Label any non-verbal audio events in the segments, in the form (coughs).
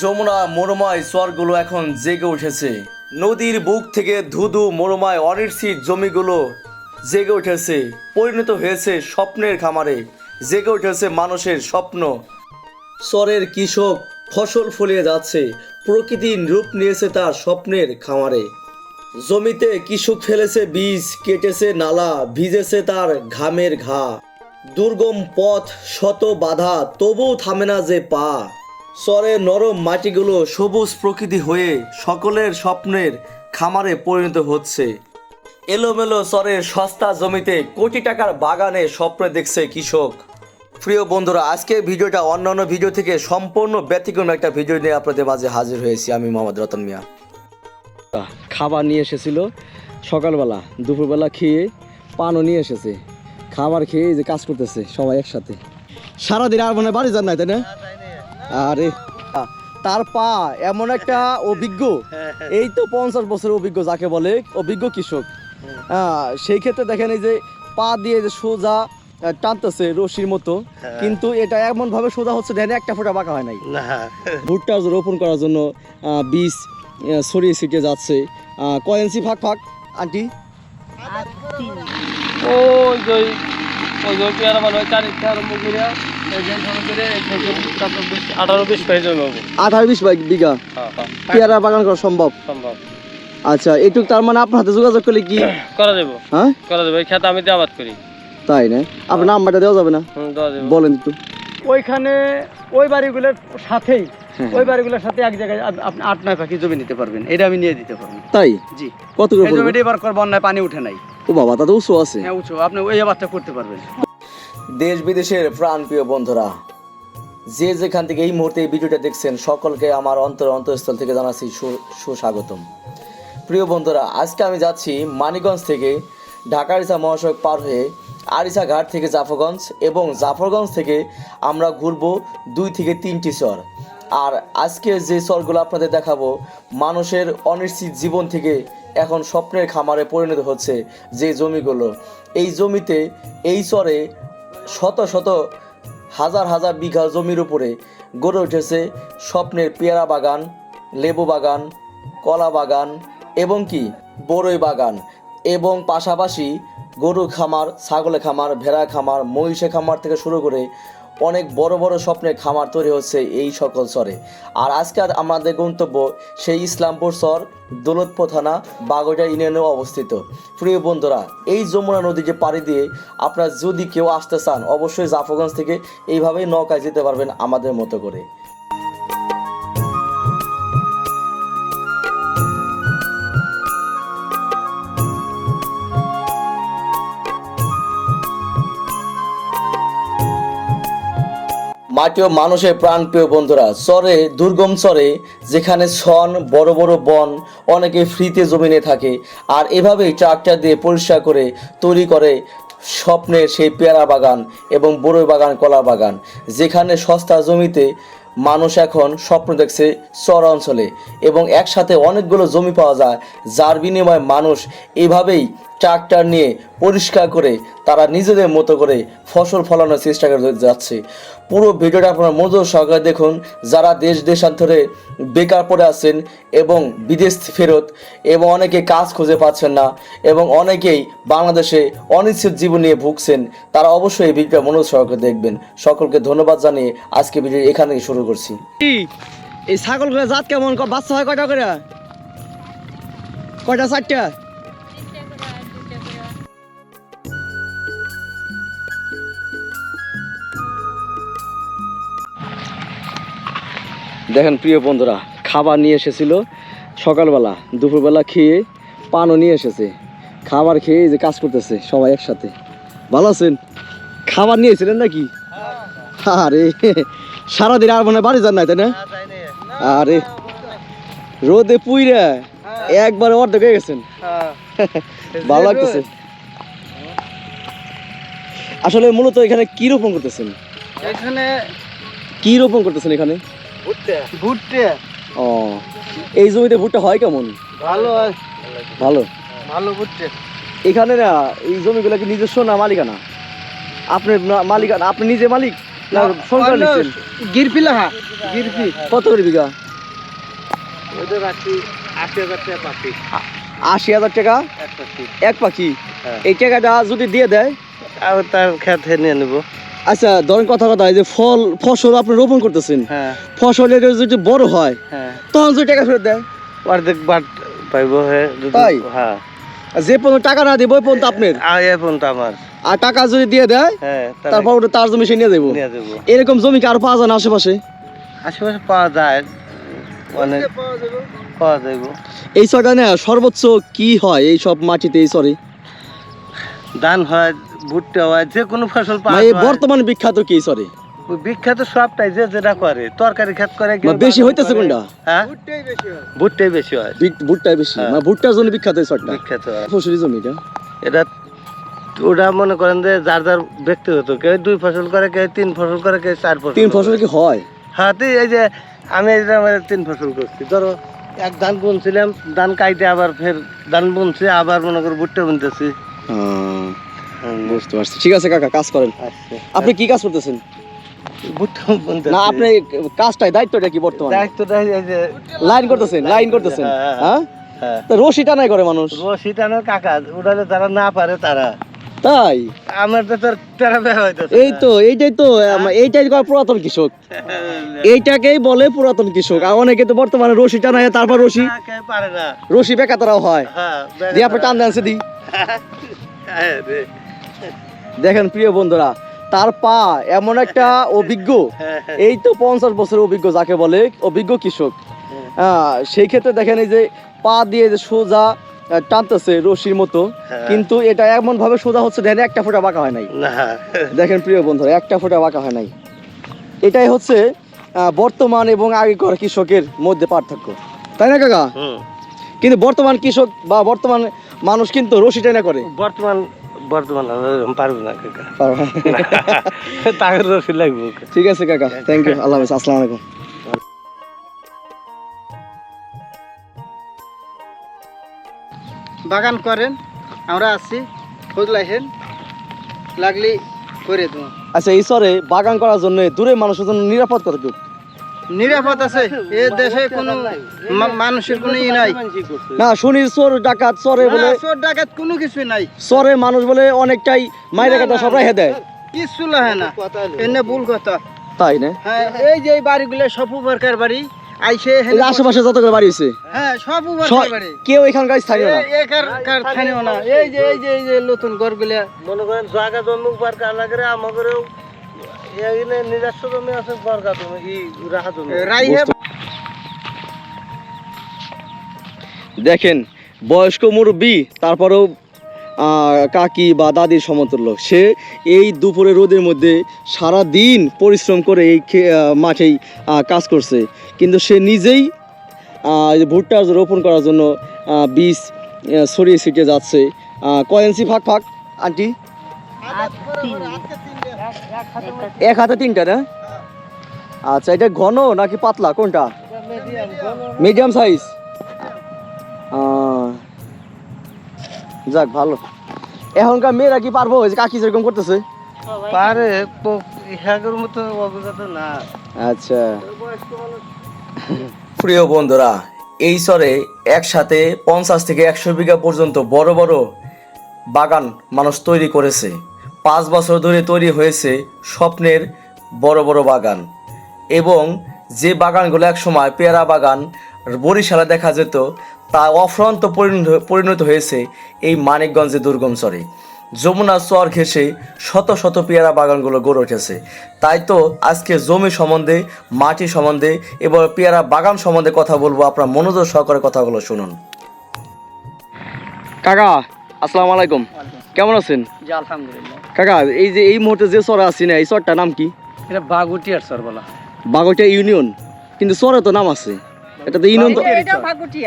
যমুনা, মরুময় চরগুলো এখন জেগে উঠেছে। নদীর বুক থেকে ধুধু, মরুময় অনিশ্চিত জমিগুলো জেগে উঠেছে। পরিণত হয়েছে স্বপ্নের খামারে। জেগে উঠেছে মানুষের স্বপ্ন। চরের কৃষক ফসল ফলিয়ে যাচ্ছে। প্রকৃতির রূপ নিয়েছে তার স্বপ্নের খামারে। জমিতে কৃষক ফেলেছে বীজ, কেটেছে নালা, ভিজেছে তার ঘামের ঘা। দুর্গম পথ শত বাধা, তবুও থামে না যে পা। চরে নরম মাটিগুলো সবুজ প্রকৃতি হয়ে সকলের স্বপ্নের খামারে পরিণত হচ্ছে। এলোমেলো চরের সস্তা জমিতে কোটি টাকার বাগানে স্বপ্ন দেখছে কৃষক। প্রিয় বন্ধুরা, আজকে ভিডিওটা অন্যান্য ভিডিও থেকে সম্পূর্ণ ব্যতিক্রম একটা ভিডিও নিয়ে আপনাদের মাঝে হাজির হয়েছি আমি মোহাম্মদ রতন মিয়া। খাবার নিয়ে এসেছিল সকালবেলা, দুপুরবেলা খেয়ে পানও নিয়ে এসেছে। খাবার খেয়ে যে কাজ করতেছে সবাই একসাথে। সারাদিন আর মনে বাড়ি যান নাই, তাই না? আরে তার পা এমন একটা অভিজ্ঞ। এই তো পঞ্চাশ বছরের অভিজ্ঞ যাকে বলে অভিজ্ঞ কৃষক। হ্যাঁ সেই ক্ষেত্রে দেখেন এই যে পা দিয়ে যে সোজা টানতেছে রশির মতো কিন্তু এটা এমন ভাবে সোজা হচ্ছে দেখেন একটা ফোঁটা বাঁকা হয় নাই। ভুট্টা রোপণ করার জন্য আহ, বীজ ছড়িয়ে ছিটিয়ে যাচ্ছে। আহ, কয় ইঞ্চি ফাঁক ফাঁক? আন্টি? ওই যে ওই যে পেয়ারা মানে চার ইচ্ছা আরম্ভ করে এই যে শুরু করে এই থেকে তারপর বিশ আঠারো বিশ পেয়ে জমি হব আঠারো বিশ বাইক বিঘা? হ্যাঁ হ্যাঁ। পেয়ারা বাগান করা সম্ভব? সম্ভব। আচ্ছা এটুক তার মানে আপনার হাতে যোগাযোগ করলে কি? (coughs) করা যাব। হ্যাঁ? করা যাব খেতে আমি আবাদ করি। তাই না? আপনার নাম্বারটা দেওয়া যাবে না? হুম দেওয়া যাব। বলেন একটু। ওইখানে ওই বাড়িগুলোর সাথেই হ্যাঁ। ওই বাড়িগুলোর সাথে এক জায়গায় আপনি আট নয় পাখি জমি নিতে পারবেন। এটা আমি নিয়ে দিতে পারব। তাই? জি। কত? জমিটা এবার বন্যায় পানি উঠে নাই। ও বাবা তাতে উৎস আছে। হ্যাঁ উঁচু। আপনি ওই আবাদটা করতে পারবেন। দেশ বিদেশের প্রাণপ্রিয় বন্ধুরা, যে যেখান থেকে এই মুহূর্তে এই ভিডিওটা দেখছেন, সকলকে আমার অন্তর অন্তঃস্থল থেকে জানাচ্ছি সুস্বাগতম। প্রিয় বন্ধুরা, আজকে আমি যাচ্ছি মানিকগঞ্জ থেকে ঢাকা আরিসা মহাসড়ক পার হয়ে আরিসা ঘাট থেকে জাফরগঞ্জ এবং জাফরগঞ্জ থেকে আমরা ঘুরবো দুই থেকে তিনটি চর। আর আজকে যে চরগুলো আপনাদের দেখাবো, মানুষের অনিশ্চিত জীবন থেকে এখন স্বপ্নের খামারে পরিণত হচ্ছে যে জমিগুলো। এই জমিতে, এই চরে শত শত হাজার হাজার বিঘা জমির উপরে গড়ে উঠেছে স্বপ্নের পেয়ারা বাগান, লেবু বাগান, কলা বাগান এবং কি? বড়ই বাগান এবং পাশাপাশি গরু খামার ছাগলে খামার ভেড়া খামার মহিষে খামার থেকে শুরু করে অনেক বড় বড় স্বপ্নের খামার তৈরি হচ্ছে এই সকল চরে। আর আজকে আমাদের গন্তব্য সেই ইসলামপুর চর, দৌলতপুর থানা বাগোজা ইউনিয়নে অবস্থিত। প্রিয় বন্ধুরা, এই যমুনা নদী যে পাড়ি দিয়ে আপনারা যদি কেউ আসতে চান, অবশ্যই জাফরগঞ্জ থেকে এইভাবেই নৌকায় যেতে পারবেন আমাদের মতো করে। ও মানুষের প্রাণপ্রিয় বন্ধুরা। চরে, দুর্গম চরে, যেখানে ছন বড় বড় বন, অনেকে ফ্রিতে জমিনে থাকে। আর এভাবেই ট্রাক্টর দিয়ে পরিষ্কার করে তৈরি করে স্বপ্নের সেই পেয়ারা বাগান এবং বড়ই বাগান, কলা বাগান। যেখানে সস্তা জমিতে মানুষ এখন স্বপ্ন দেখছে চর অঞ্চলে। এবং একসাথে অনেকগুলো জমি পাওয়া যায়, যার বিনিময়ে মানুষ এভাবেই ট্রাক্টর নিয়ে পরিষ্কার করে তারা নিজেদের মতো করে ফসল ফলানোর চেষ্টা করে যাচ্ছে। পুরো ভিডিওটা আপনারা মনোযোগ সহকারে দেখুন। যারা দেশ দেশান্তরে বেকার পড়ে আছেন এবং বিদেশ ফেরত এবং অনেকে কাজ খুঁজে পাচ্ছেন না এবং অনেকেই বাংলাদেশে অনিশ্চিত জীবন নিয়ে ভুগছেন, তারা অবশ্যই এই ভিডিওটা মনোজ সহকারে দেখবেন। সকলকে ধন্যবাদ জানিয়ে আজকে ভিডিও এখানে শুরু করছি। এই ছাগলগুলো জাত কেমন? বাচ্চা হয় কয়টা করে? কয়টা, চারটা? দেখেন প্রিয় বন্ধুরা খাবার নিয়ে এসেছিল সকালবেলা দুপুরবেলা খেয়ে পানও নিয়ে এসেছে। খাবার খেয়ে যে কাজ করতেছে সবাই একসাথে। ভালো আছেন? খাবার নিয়েছিলেন নাকি? আরে সারাদিন আর মনে বাড়ি যান নাই তাই না? আরে রোদে পুইরা একবার অর্ধেক হয়ে গেছেন। ভালো লাগতেছে। আসলে মূলত এখানে কি রোপণ করতেছেন? এখানে কি রোপণ করতেছেন এখানে? ভুট্টে? ও এই জমিতে ভুট্টা হয় কেমন? ভালো ভালো? ভালো ভুট্টে। এখানে না এই জমিগুলো কি নিজস্ব না মালিকানা? আপনি মালিকানা আপনি নিজে মালিক? না নিচ্ছেন গিরপি লাহা গিরপি কত করে বিঘা? রাখছি আশি হাজার টাকা পাচ্ছি আশি হাজার টাকা? এক পাখি। হ্যাঁ। এই টাকাটা যদি দিয়ে দেয়? আর তার খেতে নিয়ে নেব। আচ্ছা ধরেন কথা কথা যে ফল ফসল আপনি রোপণ করতেছেন। হ্যাঁ। ফসল এটা যদি বড় হয় হ্যাঁ। তখন যদি টাকা ফেরত দেয়? অর্ধেক বাট পাইব হ্যাঁ তাই? হ্যাঁ। যে পর্যন্ত টাকা না দেবো ওই পর্যন্ত আপনার। আর এ পর্যন্ত আমার। আর টাকা যদি দিয়ে দেয় হ্যাঁ তারপর ওটা তার জমি সে নিয়ে দেবো এরকম জমি কি আরও পাওয়া যায় না আশেপাশে? আশেপাশে পাওয়া যায়। অনেক পাওয়া যাইব? এই না সর্বোচ্চ কি হয় এই সব মাটিতে এই সরি? ধান হয় ভুট্টা হয় যে কোনো ফসল পাওয়া মানে যায়। বর্তমান বিখ্যাত কি সরি বিখ্যাত সবটাই যে যেটা করে তরকারি ক্ষেত করে মানে বেশি হইতেছে কোনটা? হ্যাঁ? ভুট্টাই বেশি হয়। ভুট্টাই বেশি হ্যাঁ। মানে ভুট্টার জন্য বিখ্যাত এই বিখ্যাত। ফসলি জমিটা এটা? ওটা মনে করেন যে যার যার ব্যক্তিগত কেউ দুই ফসল করে কেউ তিন ফসল করে কেউ চার ফসল তিন ফসল কি হয়? হ্যাঁ তো এই যে আমি এই যে তিন ফসল করছি ধরো এক ধান বুনছিলাম ধান কাইতে আবার ফের ধান বুনছি আবার মনে করো ভুট্টা বুনতেছি। বুঝতে পারছি। ঠিক আছে কাকা কাজ করেন। আচ্ছা। আপনি কি কাজ করতেছেন? না আপনি কাজটাই দায়িত্বটা কি বর্তমানে? লাইন করতেছেন লাইন করতেছেন। হ্যাঁ, হ্যাঁ হ্যাঁ? রশি টানাই করে মানুষ। রশি টানার কাকা উড়ালে যারা না পারে তারা। তাই? আমার তো তোর এই তো এইটাই তো এইটাই পুরাতন কৃষক। এইটাকেই বলে পুরাতন কৃষক। আর অনেকে তো বর্তমানে রশি টানায় তারপর রশি রশি বেকাতারাও হয়। হ্যাঁ দিয়ে আপনি টান দেন দি হ্যাঁ, দেখেন প্রিয় বন্ধুরা তার পা এমন একটা অভিজ্ঞ। হ্যাঁ। এই তো পঞ্চাশ বছরের অভিজ্ঞ যাকে বলে অভিজ্ঞ কৃষক। হ্যাঁ, সেই ক্ষেত্রে দেখেন এই যে পা দিয়ে যে সোজা টানতেছে রশির মতো। হ্যাঁ। কিন্তু এটা এমন ভাবে সোজা হচ্ছে দেখেন একটা ফোঁটা বাঁকা হয় নাই। দেখেন প্রিয় বন্ধুরা একটা ফোঁটা বাঁকা হয় নাই। এটাই হচ্ছে বর্তমান এবং আগেকার কৃষকের মধ্যে পার্থক্য। তাই না কাকা? কিন্তু বর্তমান কৃষক বা বর্তমান মানুষ কিন্তু রশি টেনে করে। বর্তমান বর্তমান পারব না কাকা। রসি লাগবে। ঠিক আছে কাকা থ্যাংক ইউ আল্লাহ হাফেজ আসসালামু আলাইকুম। বাগান করেন আমরা আসছি খোঁজ লাইছেন লাগলি করে দেবো। আচ্ছা এই বাগান করার জন্য দূরে মানুষের জন্য নিরাপদ কতটুকু নিরাপদ আছে এ দেশে কোনো মানুষের কোনো ই নাই। না শুনি চোর ডাকাত চরে বলে চোর ডাকাত কোনো কিছু নাই। চরে মানুষ বলে অনেকটাই মাইরে কাটা সব রেখে দেয়। কিচ্ছু লাগে না। এনে ভুল কথা। তাই না? হ্যাঁ এই যে এই বাড়িগুলো সব উপরকার বাড়ি আইসে এই আশেপাশে যত করে বাড়ি হয়েছে হ্যাঁ সব বাড়ি। কেউ এখানকার স্থানীয় না? এ- একার কার স্থানীয় না? এই যে এই যে এই যে নতুন ঘরগুলা। মনে করেন জায়গা বার কালা করে আমাদেরও এখানে নিজস্ব জমি আছে বর্গা জমি ই জমি। রাইহে দেখেন বয়স্ক মুরব্বী তারপরেও কাকি বা দাদির সমতুল্য। সে এই দুপুরে রোদের মধ্যে সারা দিন পরিশ্রম করে এই মাঠেই কাজ করছে। কিন্তু সে নিজেই ভুট্টা রোপণ করার জন্য বীজ ছড়িয়ে ছিটিয়ে যাচ্ছে। আহ, কয় ফাঁক ফাঁক। আন্টি? এক হাতে তিনটা না? আচ্ছা এটা ঘন নাকি পাতলা? কোনটা? মিডিয়াম সাইজ যাক ভালো। এখনকার মেয়েরা কি পারব? ওই যে কাকি যেরকম করতেছে। পারে ইহাগের মতো অভিজ্ঞতা না। আচ্ছা। প্রিয় বন্ধুরা এই একসাথে পঞ্চাশ থেকে একশো বিঘা পর্যন্ত বড় বড় বাগান মানুষ তৈরি করেছে। পাঁচ বছর ধরে তৈরি হয়েছে স্বপ্নের বড় বড় বাগান। এবং যে বাগানগুলো একসময় পেয়ারা বাগান বরিশালে দেখা যেত তা অফ্রান্ত পরিণত পরিণত হয়েছে এই মানিকগঞ্জে দুর্গম চরে। যমুনা চর ঘেঁষে শত শত পেয়ারা বাগানগুলো গড়ে উঠেছে। তাই তো আজকে জমি সম্বন্ধে মাটি সম্বন্ধে এবং পেয়ারা বাগান সম্বন্ধে কথা বলব আপনার মনোযোগ সহকারে কথাগুলো শুনুন। কাকা আসসালামু আলাইকুম। কেমন আছেন? আলহামদুলিল্লাহ। কাকা এই যে এই মুহূর্তে যে চরে আছি না এই চরটার নাম কি? এটা বাগুটিয়ার সর বলা বাগটিয়া ইউনিয়ন। কিন্তু চরে তো নাম আছে। এটা তো ইউনিয়ন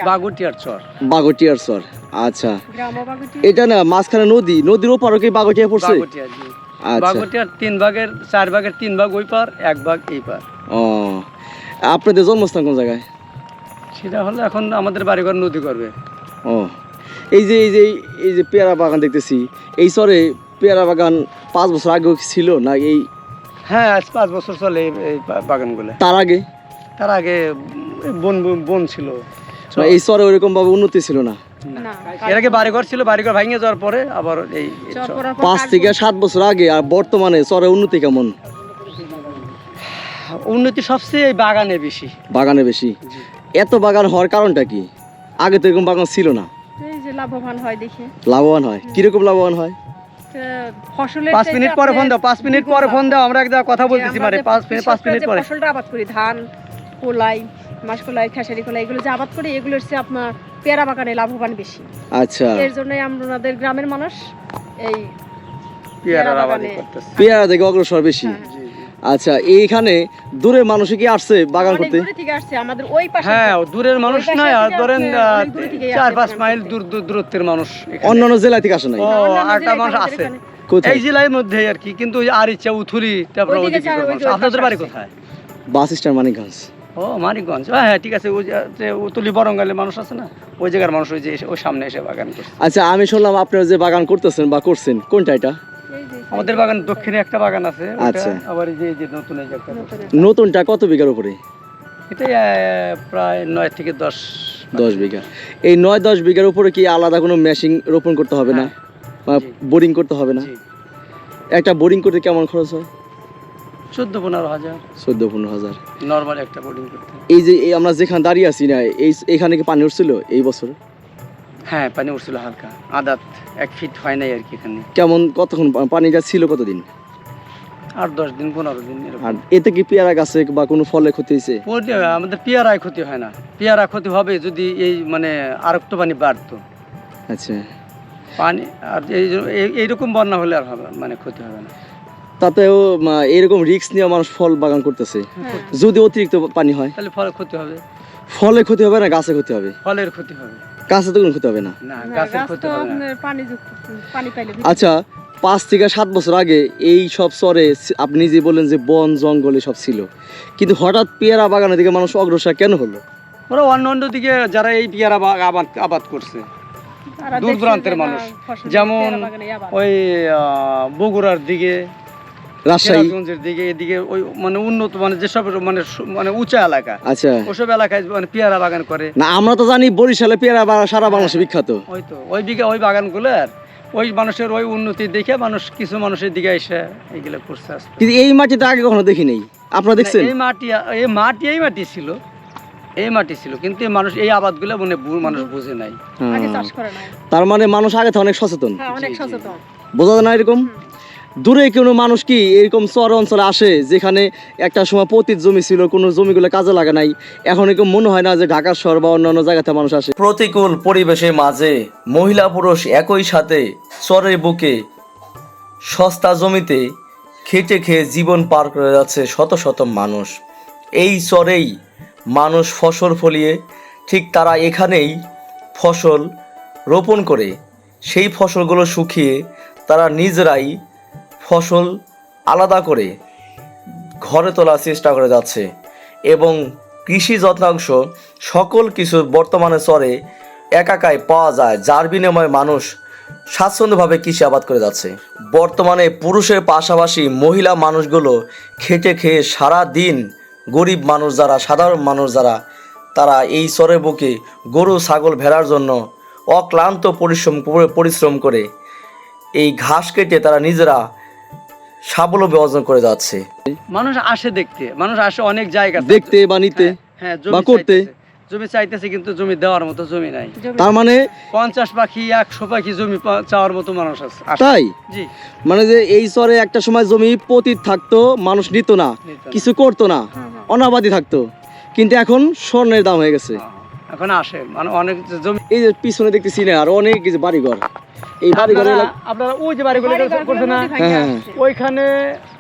বাগুটিয়ার চর। বাগটিয়ার চর। আচ্ছা। এটা না মাঝখানে নদী। নদীর ওপারও কি বাগটিয়া পড়ছে? বাগুটিয়ার জি। আচ্ছা। তিন ভাগের চার ভাগের তিন ভাগ ওই পার এক ভাগ এই পার। ও। আপনাদের জন্মস্থান কোন জায়গায়? সেটা হলো এখন আমাদের বাড়িঘর নদী করবে। ও। এই যে এই যে এই যে পেয়ারা বাগান দেখতেছি এই চরে পেয়ারা বাগান পাঁচ বছর আগেও ছিল না এই হ্যাঁ আজ পাঁচ বছর চলে এই- বাগানগুলো। তার আগে? তার আগে বন বন ছিল। মানে এই চরে ওইরকম ভাবে উন্নতি ছিল না। এর আগে বাড়িঘর ছিল বাড়িঘর ভেঙে যাওয়ার পরে আবার এই পাঁচ থেকে সাত বছর আগে আর বর্তমানে চরে উন্নতি কেমন? উন্নতি সবচেয়ে এই বাগানে বেশি। বাগানে বেশি। এত বাগান হওয়ার কারণটা কি? আগে তো এরকম বাগান ছিল না। এই যে লাভবান হয় দেখে। লাভবান হয়। কীরকম লাভবান হয়? ফসলের পাঁচ মিনিট পরে ফোন দাও পাঁচ মিনিট পরে ফোন দাও আমরা একটা কথা বলতেছি মানে মিনিট মিনিট পরে। ফসলটা আবাদ করি ধান কোলাই মাসকলাই খেসারি কলাই এগুলো যে আবাদ করি এগুলোর চেয়ে আপনার পেয়ারা বাগানে লাভবান বেশি। আচ্ছা। এর জন্যই আমাদের গ্রামের মানুষ এই পেয়ারা পেয়ারা বাগানে- পেয়ারা থেকে অগ্রসর বেশি। হ্যাঁ, আচ্ছা এইখানে দূরে মানুষ কি আসছে বাগান করতে? আমাদের ওই পাশে হ্যাঁ দূরের মানুষ ধরেন চার পাঁচ মাইল দূর দূর- দূরত্বের মানুষ। অন্যান্য জেলা থেকে আসে নাই? ও আরেকটা মানুষ আছে কোথায়? এই জেলার মধ্যে আর কি কিন্তু আর ইচ্ছা উথুরি তারপর। আপনাদের বাড়ি কোথায়? Bus stand Manikganj. ও মানিকগঞ্জ। হ্যাঁ হ্যাঁ ঠিক আছে ওই যে- উতুলি বরঙ্গালে মানুষ আছে না ওই জায়গার মানুষ ওই যে ওই সামনে এসে বাগান করছে। আচ্ছা আমি শুনলাম আপনারা যে বাগান করতেছেন বা করছেন কোনটা এটা? আমাদের বাগান দক্ষিণে একটা বাগান আছে আচ্ছা। আবার এই যে এই যে নতুন এই একটা নতুনটা কত বিঘার উপরে? এটা প্রায় নয় থেকে দশ দশ বিঘা। এই নয় দশ বিঘার উপরে কি আলাদা কোনো মেশিন রোপণ করতে হবে না? বা বোরিং করতে হবে না? একটা বোরিং করতে কেমন খরচ হয়? চোদ্দ পনেরো হাজার। চোদ্দ পনেরো হাজার। নর্মাল একটা বোর্ডিং করতে। এই যে এই আমরা যেখানে দাঁড়িয়ে আছি না এই এখানে কি পানি উঠছিল এই বছর? হ্যাঁ পানি উঠছিল হালকা। আদাত এক ফিট হয় নাই আর কি এখানে। কেমন কতক্ষণ পানিটা ছিল কতদিন? আট দশ দিন পনেরো দিন আর এতে কি পেয়ারা গাছে বা কোনো ফলে ক্ষতি হয়েছে? আমাদের পেয়ারায় ক্ষতি হয় না। পেয়ারা ক্ষতি হবে যদি এই মানে আর একটু পানি বাড়তো। আচ্ছা। পানি আর এই- এইরকম বন্যা হলে আর হবে মানে ক্ষতি হবে না। তাতেও এরকম রিস্ক নিয়ে মানুষ ফল বাগান করতেছে। হ্যাঁ। যদি অতিরিক্ত পানি হয়। তাহলে ফলে ক্ষতি হবে। ফলে ক্ষতি হবে না গাছে ক্ষতি হবে? ফলের ক্ষতি হবে। গাছে তো কোনো ক্ষতি হবে না? না না, গাছের গাছ ক্ষতি হবে না। পানি যুক্ত পানি পাইলে আচ্ছা পাঁচ থেকে সাত বছর আগে এই সব চরে আপনি যে বললেন যে বন জঙ্গলে সব ছিল। কিন্তু হঠাৎ পেয়ারা বাগানের দিকে মানুষ অগ্রসর কেন হলো? ওরা অন্য অন্য দিকে যারা এই পেয়ারা বা- আবাদ আবাদ করছে। দূর দূরান্তের মানুষ। যেমন। ওই আহ, বগুড়ার দিকে রাজশাহী। দিকে এদিকে ওই মানে উন্নত মানে যেসব মানে মানে উঁচা এলাকা আচ্ছা। ওসব এলাকায় মানে পেয়ারা বাগান করে। না আমরা তো জানি বরিশালে পেয়ারা বাগান সারা বাংলাদেশে বিখ্যাত। ওই তো ওই দিকে ওই বাগানগুলোর ওই মানুষের ওই উন্নতি দেখে মানুষ কিছু মানুষের দিকে এসে এইগুলো করছে কিন্তু এই মাটিতে আগে কখনো দেখি নেই আপনারা দেখছেন? এই মাটি এই মাটি এই মাটি ছিল এই মাটি ছিল কিন্তু এই মানুষ এই আবাদগুলো মানে মানুষ বুঝে নাই। হ্যাঁ। চাষ করে তার মানে মানুষ আগে থেকে অনেক সচেতন। হ্যাঁ। সচেতন। বোঝা যায় না এরকম? দূরে কোনো মানুষ কি এরকম চর অঞ্চলে আসে যেখানে একটা সময় পতিত জমি ছিল, কোনো জমিগুলো কাজে লাগে নাই? এখন এরকম মনে হয় না যে ঢাকার শহর বা অন্যান্য জায়গাতে মানুষ আসে। প্রতিকূল পরিবেশের মাঝে মহিলা পুরুষ একই সাথে চরের বুকে সস্তা জমিতে খেটে খেয়ে জীবন পার করে যাচ্ছে শত শত মানুষ। এই চরেই মানুষ ফসল ফলিয়ে ঠিক তারা এখানেই ফসল রোপণ করে। সেই ফসলগুলো শুকিয়ে তারা নিজেরাই ফসল আলাদা করে ঘরে তোলার চেষ্টা করে যাচ্ছে এবং কৃষি যত্নাংশ সকল কিছু বর্তমানে চরে একাকায় পাওয়া যায়, যার বিনিময়ে মানুষ স্বাচ্ছন্দ্যভাবে কৃষি আবাদ করে যাচ্ছে। বর্তমানে পুরুষের পাশাপাশি মহিলা মানুষগুলো খেটে খেয়ে সারা দিন গরিব মানুষ যারা, সাধারণ মানুষ যারা, তারা এই চরের বুকে গরু, ছাগল ভেড়ার জন্য অক্লান্ত পরিশ্রম পরিশ্রম করে এই ঘাস কেটে তারা নিজেরা স্বাবলম্বী অর্জন করে যাচ্ছে। মানুষ আসে দেখতে মানুষ আসে অনেক জায়গা দেখতে বা নিতে হ্যাঁ, হ্যাঁ বা করতে। জমি চাইতেছে কিন্তু জমি দেওয়ার মতো জমি নাই। তার মানে পঞ্চাশ পাখি একশো পাখি জমি পা- চাওয়ার মতো মানুষ আছে। তাই? জি। মানে যে এই চরে একটা সময় জমি পতিত থাকতো মানুষ নিত না। কিছু করতো না। হ্যাঁ, হ্যাঁ। অনাবাদি থাকতো। কিন্তু এখন স্বর্ণের দাম হয়ে গেছে। এখন আসে মানে অনেক জমি এই যে পিছনে দেখতেছি না আর অনেক কিছু বাড়িঘর। এই বাড়িঘর আপনারা ওই যে বাড়িগুলো করছে না? হ্যাঁ, আসছে। ওইখানে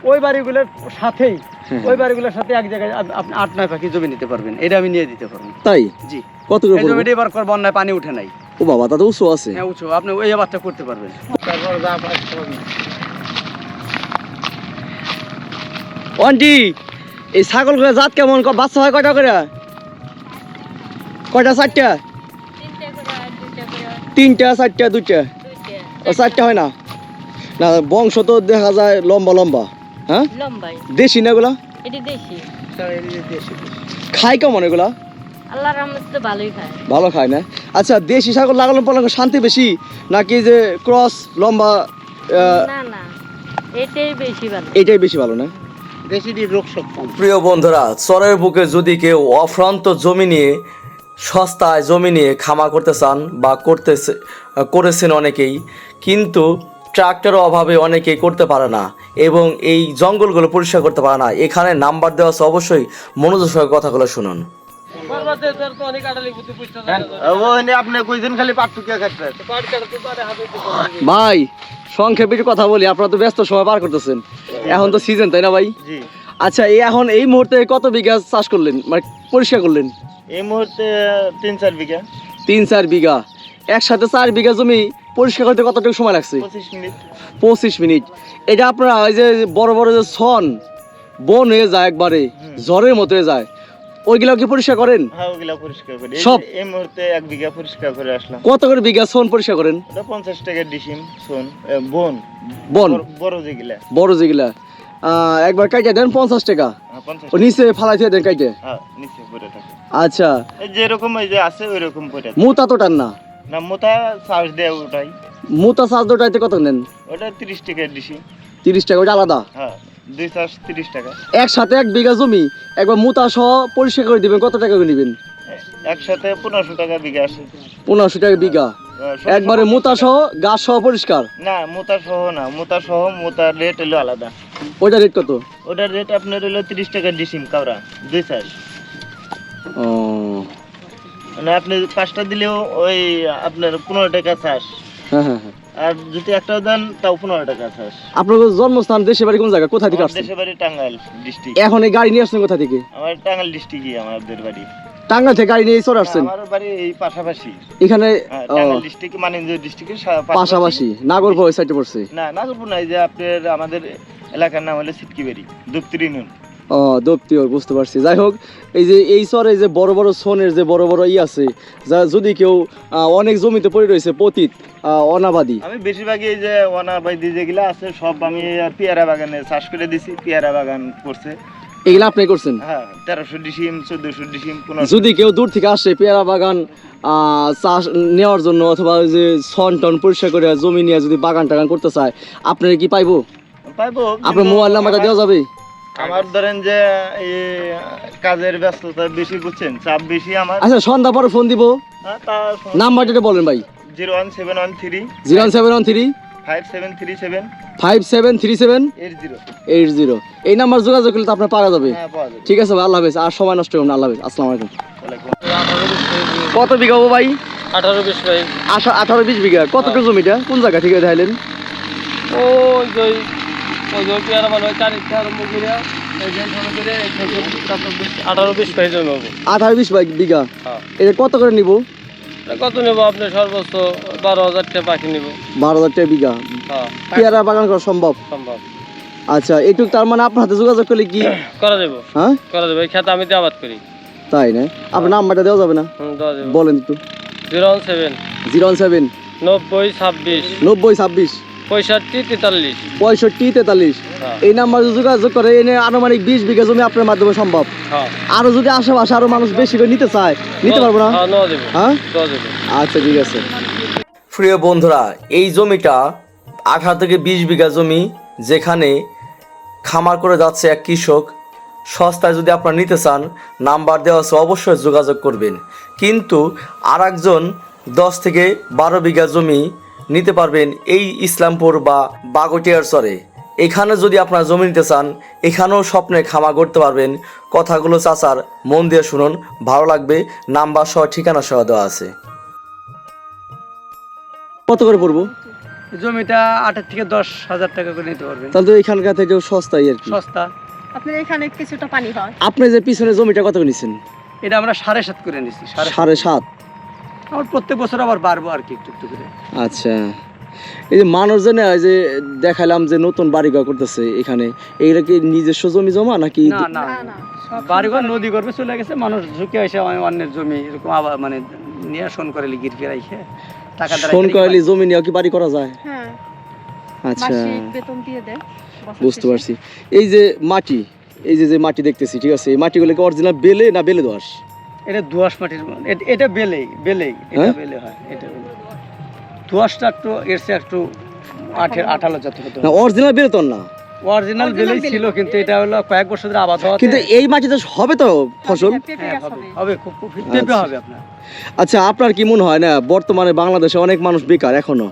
ওই বাড়িগুলোর সাথেই হ্যাঁ। ওই বাড়িগুলোর সাথে এক জায়গায় আপনি আট নয় পাখি জমি নিতে পারবেন এটা আমি নিয়ে দিতে পারব। তাই? জি। কত জমিটা এবার কর বন্যায় পানি উঠে নাই। ও বাবা তাতে উঁচু আছে। হ্যাঁ উঁচু। আপনি ওই আবাদটা করতে পারবেন। তারপর যা পাস করবি। এই ছাগলগুলো জাত কেমন? বাচ্চা হয় কয়টা করে? কয়টা চারটা? তিনটা চারটা দুইটা? ও চারটা হয় না? না বংশ তো দেখা যায় লম্বা লম্বা। হ্যাঁ? দেশি না এগুলা? খায় কেমন এগুলা? আল্লাহর রহমতে ভালোই খায়। ভালো খায় না? আচ্ছা দেশি ছাগল লাগানো পালন শান্তি বেশি নাকি যে ক্রস লম্বা আহ, না না এটাই বেশি ভালো। এটাই বেশি ভালো না? প্রিয় বন্ধুরা চরের বুকে যদি কেউ অফ্রান্ত জমি নিয়ে সস্তায় জমি নিয়ে খামা করতে চান বা করতেছে করেছেন অনেকেই কিন্তু ট্রাক্টরের অভাবে অনেকেই করতে পারে না এবং এই জঙ্গলগুলো পরিষ্কার করতে পারে না। এখানে নাম্বার দেওয়া আছে অবশ্যই মনোযোগ সহকারে কথাগুলো শুনুন। খাইতে ভাই সংক্ষেপে একটু কথা বলি আপনারা তো ব্যস্ত সময় পার করতেছেন। এখন তো সিজন তাই না ভাই? আচ্ছা এই এখন এই মুহূর্তে কত বিঘা চাষ করলেন? মানে পরিষ্কার করলেন? এই মুহূর্তে তিন চার বিঘা। তিন চার বিঘা। একসাথে চার বিঘা জমি পরিষ্কার করতে কতটুকু সময় লাগছে? পঁচিশ মিনিট। পঁচিশ মিনিট। এটা আপনারা ওই যে বড় বড় যে ছন বন হয়ে যায় একবারে ঝড়ের মতো হয়ে যায়। ওইগুলো কি পরিষ্কার করেন? হ্যাঁ ওগুলা পরিষ্কার করি। সব? এই মুহূর্তে এক বিঘা পরিষ্কার করে আসলাম। কত করে বিঘা ছন পরিষ্কার করেন? পঞ্চাশ টাকা ডিসিম শোন বন। বন। বড়- যেগুলা। বড় যেগুলা। একবার কাইটে দেন পঞ্চাশ টাকা। ও নিচে ফালাই দিয়ে দেন কাইটে? হ্যাঁ নিচে পড়ে থাকে। আচ্ছা। যেরকম এই যে আছে ওই রকম পড়ে থাকে। মুতা তো টান না? না চার্জ দেয় ওটাই। মুতা চার্জ দুটাইতে কত নেন? ওটা তিরিশ টাকা ডিসি তিরিশ টাকা ওটা আলাদা? হ্যাঁ দুই চার্জ তিরিশ টাকা। একসাথে এক বিঘা জমি একবার মুতা সহ পরিষ্কার করে দিবেন কত টাকা করে নেবেন একসাথে পনেরোশো টাকা বিঘা আসে টাকা বিঘা। একবারে মুতা সহ গাছ সহ পরিষ্কার? না মোতা সহ না মোতা সহ মোতার রেট হলো আলাদা। ওইটা রেট কত? ওটার রেট আপনার হলো তিরিশ টাকা ডিসিম কাওরা দুই চার্জ। ও। মানে আপনি পাঁচটা দিলেও ওই আপনার পনেরো টাকা চাষ হ্যাঁ হ্যাঁ হ্যাঁ। আর যদি একটাও দেন তাও পনেরো টাকা চাষ আপনার জন্মস্থান দেশে বাড়ি কোন জায়গা? কোথা থেকে আসছেন? দেশের বাড়ি টাঙ্গাইল ডিস্ট্রিক্ট। এখন এই গাড়ি নিয়ে আসছেন কোথা থেকে? আমার টাঙ্গাইল ডিস্ট্রিক্টই আমাদের বাড়ি। টাঙ্গাল থেকে গাড়ি নিয়ে চলে আসছেন? আমার বাড়ি এই পাশাপাশি। এখানে হ্যাঁ, ডিস্ট্রিক্ট ডিস্ট্রিক্টের পাশাপাশি। নাগরপুর ওই সাইডে পড়ছে? না নাগরপুর নাই যে আপনার আমাদের এলাকার নাম হলো সিটকিবেরি দুপ্তিরি নুন ও বুঝতে পারছি। যাই হোক এই যে এই চরে যে বড় বড় সোনের যে বড় বড় ই আছে যা যদি কেউ অনেক জমিতে পড়ে রয়েছে পতিত অনাবাদি। আমি বেশিরভাগই এই যে অনাবাইদি যেগুলো আছে সব আমি পেয়ারা বাগানে চাষ করে দিছি পেয়ারা বাগান করছে। এগুলো আপনি করছেন? হ্যাঁ তেরোশো ডিসিম চোদ্দশো ডিসিম যদি কেউ দূর থেকে আসে পেয়ারা বাগান চাষ নেওয়ার জন্য অথবা যে সন টন পরিষ্কার করে জমি নিয়ে যদি বাগান টাগান করতে চায় আপনার কি পাইবো? পাইবো আপনার মোবাইল নাম্বারটা দেওয়া যাবে? আমার ধরেন যে এই কাজের ব্যস্ততা বেশি বুঝছেন? চাপ বেশি আমার। আচ্ছা সন্ধ্যা পরে ফোন দিব। হ্যাঁ, নাম্বারটা বলেন ভাই। Zero one seven one three. Zero one seven seven three. এই নাম্বার যোগাযোগ করলে তো আপনার পাওয়া যাবে। হ্যাঁ ঠিক আছে ভাই আল্লাহ হাফেজ। আর সময় নষ্ট করুন আল্লাহ হাফেজ। আসসালামু আলাইকুম। কত বিঘা ভাই? আঠারো বিশ ভাই আশা আঠারো বিশ বিঘা। কতটুকু জমিটা কোন জায়গা থেকে দেখাইলেন ওই ওই পেয়ারা ভালো আরম্ভ আঠারো বিশ পাই জমি আঠারো বিশ বিঘা। হ্যাঁ। এটা কত করে নিব? কত নেব আপনি সর্বোচ্চ? বারো হাজার টাকা পাখি নেব। বারো হাজার টাকা বিঘা? হ্যাঁ। পেয়ারা বাগান করা সম্ভব? সম্ভব। আচ্ছা এটুক তার মানে আপনার হাতে যোগাযোগ করলে কি? (coughs) করা যাবে। হ্যাঁ? করা যাবে। এই খেতে আমি তো আবাদ করি। তাই না? আপনার নাম্বারটা দেওয়া যাবে না? বলেন একটু। Zero one seven. Zero seven. নব্বই ছাব্বিশ। নব্বই ছাব্বিশ। পঁয়ষট্টি তেতাল্লিশ। পঁয়ষট্টি তেতাল্লিশ। হ্যাঁ। এই নাম্বারে যোগাযোগ করে এনে আনুমানিক বিশ বিঘা জমি আপনার মাধ্যমে সম্ভব। হ্যাঁ। আরও যদি আশেপাশে আরও মানুষ বেশি করে নিতে চায় নিতে পারব না? হ্যাঁ হ্যাঁ? আচ্ছা ঠিক আছে। প্রিয় বন্ধুরা এই জমিটা আঠারো থেকে বিশ বিঘা জমি যেখানে খামার করে যাচ্ছে এক কৃষক সস্তায় যদি আপনারা নিতে চান নাম্বার দেওয়া আছে অবশ্যই যোগাযোগ করবেন। কিন্তু আর একজন দশ থেকে বারো বিঘা জমি নিতে পারবেন এই ইসলামপুর বা বাগটিয়ার চরে। এখানে যদি আপনারা জমি নিতে চান এখানেও স্বপ্নে খামা করতে পারবেন। কথাগুলো চাচার মন দিয়ে শুনুন ভালো লাগবে নাম্বার সহ ঠিকানা সহ দেওয়া আছে। কত করে পড়ব? জমিটা আটের থেকে দশ হাজার টাকা করে নিতে পারবেন। তাহলে তো এখানকার সস্তাই আর কি। সস্তা। আপনার এখানে কিছুটা পানি হয়। আপনি যে পিছনে জমিটা কত করে নিচ্ছেন এটা আমরা সাড়ে সাত করে নিচ্ছি সাড়ে সাড়ে সাত। আমার প্রত্যেক বছর আবার বাড়বো আর কি একটু একটু করে। আচ্ছা। এই যে মানুষজন এই যে দেখালাম যে নতুন বাড়িঘর করতেছে এখানে এইগুলা কি নিজস্ব জমি জমা নাকি না না না না। বাড়িঘর নদী গর্ভে চলে গেছে মানুষ ঝুঁকে এসে অন্যের জমি এরকম আবার মানে নিয়ে শোন করে গির ফেরাইছে টাকা ফোন করলে জমি নিয়ে কি বাড়ি করা যায়? হ্যাঁ। আচ্ছা। বেতন দিয়ে দেয় বুঝতে পারছি। এই যে মাটি এই যে যে মাটি দেখতেছি ঠিক আছে? এই মাটিগুলো কি অরিজিনাল বেলে না বেলে দোয়াশ এটা দোয়াশ মাটির এটা বেলেই বেলেই এটা হ্যাঁ? বেলে হয় এটা বেলে। দোয়াশটা একটু এর একটু আঠের আঠালো জাতীয় অরিজিনাল বেরোতন না। অরিজিনাল বেলেই ছিল কিন্তু এটা হলো কয়েক বছর ধরে আবাদ হওয়াতে কিন্তু এই মাটিতে হবে তো ফসল? হ্যাঁ, হবে। খুব পেঁপে আচ্ছা। হবে আপনার। আচ্ছা আপনার কি মনে হয় না বর্তমানে বাংলাদেশে অনেক মানুষ বেকার এখনও?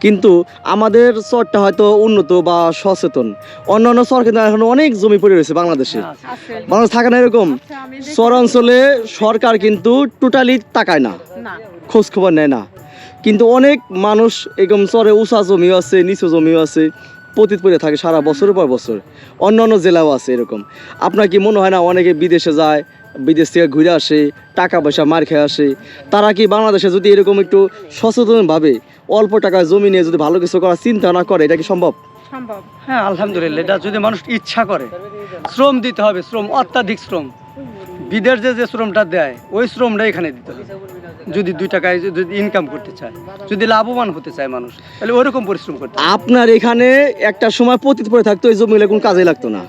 কিন্তু আমাদের চরটা হয়তো উন্নত বা সচেতন। অন্যান্য চর কিন্তু এখনও অনেক জমি পড়ে রয়েছে বাংলাদেশে। হ্যাঁ। আছে। বাংলাদেশ থাকে না এরকম। আচ্ছা, চর অঞ্চলে সরকার কিন্তু টোটালি তাকায় না। না। খোঁজ খবর নেয় না। কিন্তু অনেক মানুষ এরকম চরে উঁচা জমিও আছে নিচু জমিও আছে। পতিত পড়ে থাকে সারা বছরের পর বছর। অন্য অন্য জেলাও আছে এরকম। আপনার কি মনে হয় না অনেকে বিদেশে যায় বিদেশ থেকে ঘুরে আসে টাকা পয়সা মার খেয়ে আসে? তারা কি বাংলাদেশে যদি এরকম একটু সচেতনভাবে অল্প টাকায় জমি নিয়ে যদি ভালো কিছু করার চিন্তা না করে এটা কি সম্ভব? সম্ভব। হ্যাঁ আলহামদুলিল্লাহ এটা যদি মানুষ ইচ্ছা করে শ্রম দিতে হবে শ্রম অত্যাধিক শ্রম। বিদেশ যে যে শ্রমটা দেয় ওই শ্রমটা এখানে দিতে হবে। যদি দুই টাকায় যদি ইনকাম করতে চায় যদি লাভবান হতে চায় মানুষ তাহলে ওরকম পরিশ্রম করতে আপনার এখানে একটা সময় পতিত পড়ে থাকতো এই জমিগুলো কোনো কাজে লাগতো না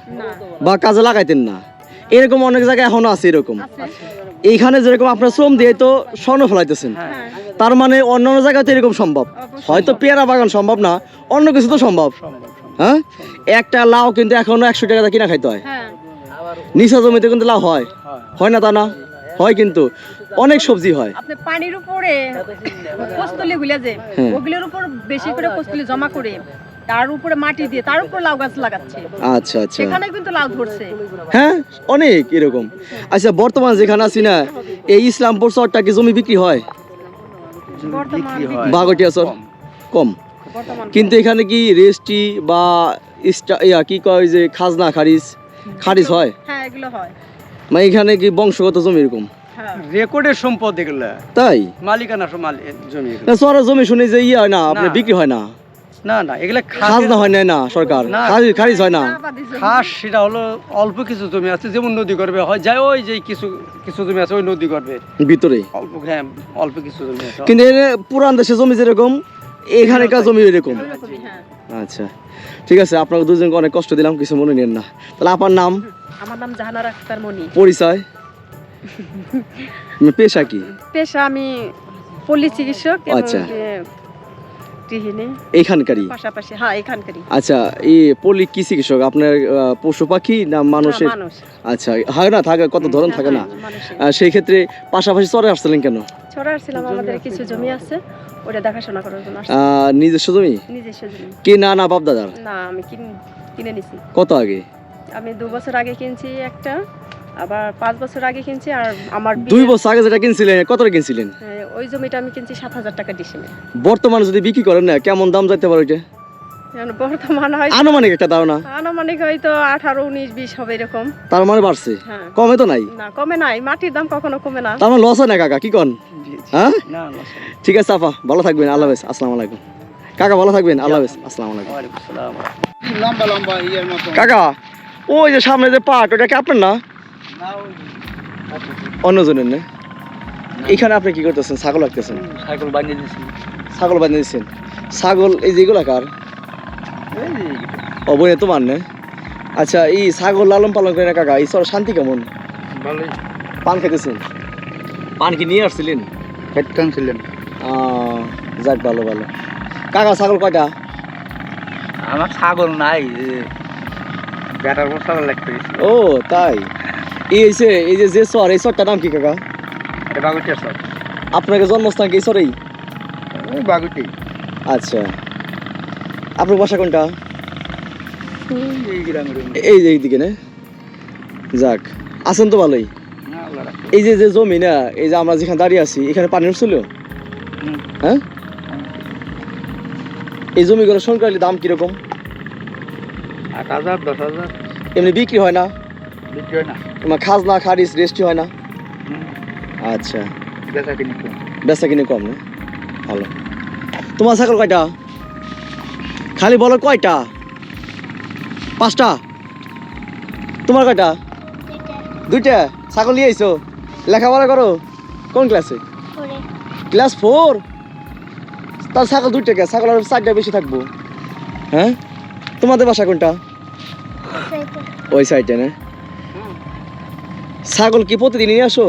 বা কাজে লাগাইতেন না। এরকম অনেক জায়গায় এখনও আছে এরকম। এইখানে যেরকম আপনার শ্রম দিয়ে তো স্বর্ণ ফেলাইতেছেন। হ্যাঁ। তার মানে অন্য অন্য জায়গাতে এরকম সম্ভব। হয়তো পেয়ারা বাগান সম্ভব না অন্য কিছু তো সম্ভব। হ্যাঁ? একটা লাউ কিন্তু এখনও একশো টাকা কিনা খাইতে হয়। হ্যাঁ। নিচা জমিতে কিন্তু লাউ হয়। হয়। না তা না? হয়? কিন্তু। অনেক সবজি হয়। আপনি পানির উপরে কস্তলি গুলা যে হ্যাঁ। ওগুলোর উপর বেশি করে কস্তলি জমা করে তার উপরে মাটি দিয়ে তার উপর লাউ গাছ লাগাচ্ছে। আচ্ছা আচ্ছা। সেখানে কিন্তু লাউ ধরছে। হ্যাঁ? অনেক এরকম। আচ্ছা বর্তমানে যেখানে আছি না এই ইসলামপুর চরটা কি জমি বিক্রি হয়? বাগটিয়া চর কম। কিন্তু এখানে কি রেস্টি বা ইস্টা- ইয়া কি কয় যে খাজনা খারিজ খারিজ হয়? হ্যাঁ এগুলো হয়। মানে এখানে কি বংশগত জমি এরকম? হ্যাঁ। রেকর্ডের সম্পদ এগুলো। তাই? মালিকানা সব মালি জমি এগুলো। না জমি শুনে যে ইয়ে হয় না আপনার না। বিক্রি হয় না? না না এগুলো খাজনা হয় না না। সরকার। খারিজ হয় না? খাস সেটা হলো অল্প কিছু জমি আছে যেমন নদী গর্বে হয় যায় ওই যে কিছু কিছু জমি আছে ওই নদী গর্বে ভিতরে? অল্প হ্যাঁ অল্প কিছু জমি আছে। কিন্তু পুরান দেশে জমি যেরকম এখানেকার জমি এরকম? হ্যাঁ। আচ্ছা ঠিক আছে আপনাকে দুজনকে অনেক কষ্ট দিলাম কিছু মনে নেন না। তাহলে আপনার নাম? আমার নাম জাহানারা আক্তার মনি। পরিচয়? পেশা কি? পেশা আমি পল্লী চিকিৎসক আচ্ছা। এ, গৃহিণী। এইখানকারই? পাশাপাশি হ্যাঁ এখানকারই আচ্ছা এই পল্লী কি চিকিৎসক? আপনার পশু পাখি না মানুষের? আচ্ছা হয় না থাকে কত ধরন থাকে না। সেই ক্ষেত্রে পাশাপাশি চরে আসছিলেন কেন? ছড়া আসছিলাম আমাদের কিছু জমি আছে। ওটা দেখাশোনা করার জন্য। নিজস্ব জমি? নিজস্ব জমি। কি না না বাপ দাদার? না আমি কিনে নিছি। কত আগে? আমি দু বছর আগে কিনছি একটা আবার পাঁচ বছর আগে কিনছি আর আমার দুই বছর আগে যেটা কিনছিলেন কত কিনছিলেন? হ্যাঁ, ওই জমিটা আমি কিনছি সাত হাজার টাকা ডিসেমে বর্তমানে যদি বিক্রি করেন না কেমন দাম যাইতে পারে ওইটা? বর্তমান হয় আনুমানিক একটা ধারণা আনুমানিক হয়তো আঠারো উনিশ বিশ হবে এরকম। তার মানে বাড়ছে। হ্যাঁ। কমে তো নাই। না কমে নাই। মাটির দাম কখনো কমে না। তার মানে লস হয় না কাকা কি কন। হ্যাঁ? না না। স্যার। ঠিক আছে আপা ভালো থাকবেন আল্লাহ হাফেজ। আসসালামু আলাইকুম। কাকা ভালো থাকবেন আল্লাহ হাফেজ। আসসালামু আলাইকুম। লম্বা লম্বা ইয়ের মতো। কাকা ওই যে সামনে যে পাট ওটা কি আপনার না? অন্যজনের না? এখানে আপনি কি করতেছেন? ছাগল রাখতেছেন? সাইকেল বানিয়ে দিয়েছি। ছাগল বানিয়ে দিচ্ছেন ছাগল এই যেগুলো কার? ও বইনে তোমার না। আচ্ছা এই ছাগল লালন পালন করে না কাকা এই সর শান্তি কেমন? ভালোই। পান খেতেছেন? পান কি নিয়ে আসছিলেন? হেডকান ছিলেন যাক ভালো ভালো। কাকা ছাগল কয়টা? আমার ছাগল নাই বেটার পর ছাগল লাগতে ও তাই? এই হইছে এই যে যে সর এই সরটার নাম কি কাকা? বাগুটিয়া সব আপনাকে জন্মস্থান কি সরেই? বাগুটি আচ্ছা। আপনার বাসা কোনটা? এই যে এইদিকে না? যাক আছেন তো ভালোই। এই যে যে জমি না এই যে আমরা যেখানে দাঁড়িয়ে আছি এখানে পানি উঠছিল হ্যাঁ? এই জমিগুলো সরকারি দাম কীরকম? আট হাজার দশ হাজার। এমনি বিক্রি হয় না? বিক্রি হয় না। তোমার খাজনা খারিজ রেস্টি হয় না? আচ্ছা। বেচা কিনি কম। বেচা কিনে কম না? ভালো। তোমার ছাগল কয়টা? খালি বলো কয়টা? পাঁচটা? তোমার কয়টা? দুইটা। ছাগল নিয়ে আইছো? লেখাপড়া করো? কোন ক্লাসে? Class four? তার ছাগল দুইটা কে? ছাগল আর চারটা বেশি থাকব। হ্যাঁ? তোমাদের বাসা কোনটা? ওই সাইডে। না? ছাগল কি প্রতিদিন নিয়ে আসো?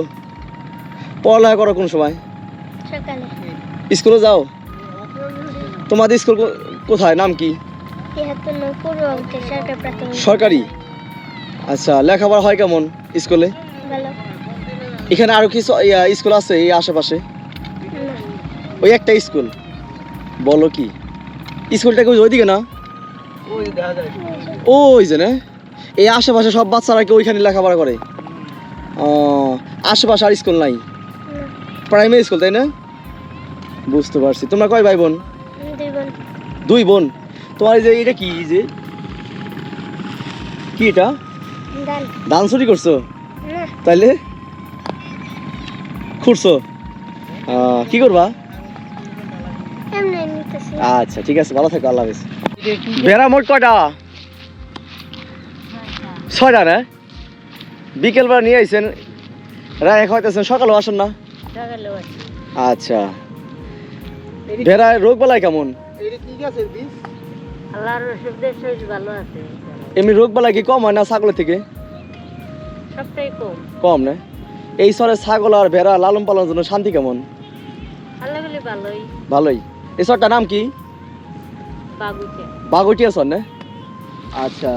পড়ালেখা করো কোন সময়? স্কুলে। যাও? তোমাদের স্কুল কোথায়? নাম কি? সরকার প্রাথমিক। সরকারি? আচ্ছা লেখাপড়া হয় কেমন স্কুলে? এখানে আরও কিছু স্কুল আছে এই আশেপাশে? ওই একটা স্কুল। বলো কি? স্কুলটা কি ওইদিকে না? ওই যে না? এই আশেপাশে সব বাচ্চারা কি ওইখানে লেখাপড়া করে? ও আশেপাশে আর স্কুল নাই? প্রাইমারি স্কুল তাই না? বুঝতে পারছি। তোমরা কয় ভাই বোন? দুই বোন। তোমার এই যে এটা কি? যে কি এটা? ধান চুরি করছ? না। তাইলে? খুঁড়ছো? আহ, কি করবা? আচ্ছা ঠিক আছে ভালো থাকো আল্লাহ হাফেজ। ভেড়া মোট কয়টা? ছয়টা না? বিকেলবেলা নিয়ে আইছেন রায় খাওয়াইতেছেন সকালেও আসেন না? সকালে আচ্ছা। ভেড়া রোগ বেলায় কেমন? আল্লাহর রসুলদের শরীর ভালো আছে এমনি রোগ বালা কি কম হয় না ছাগলের থেকে? সবটাই কম। কম না? এই সরে ছাগল আর ভেড়া লালন পালনের জন্য শান্তি কেমন? আল্লাহ বলে ভালোই। ভালোই। এই সরটার নাম কি? বাগুটিয়া বাগটিয়া সর না? আচ্ছা।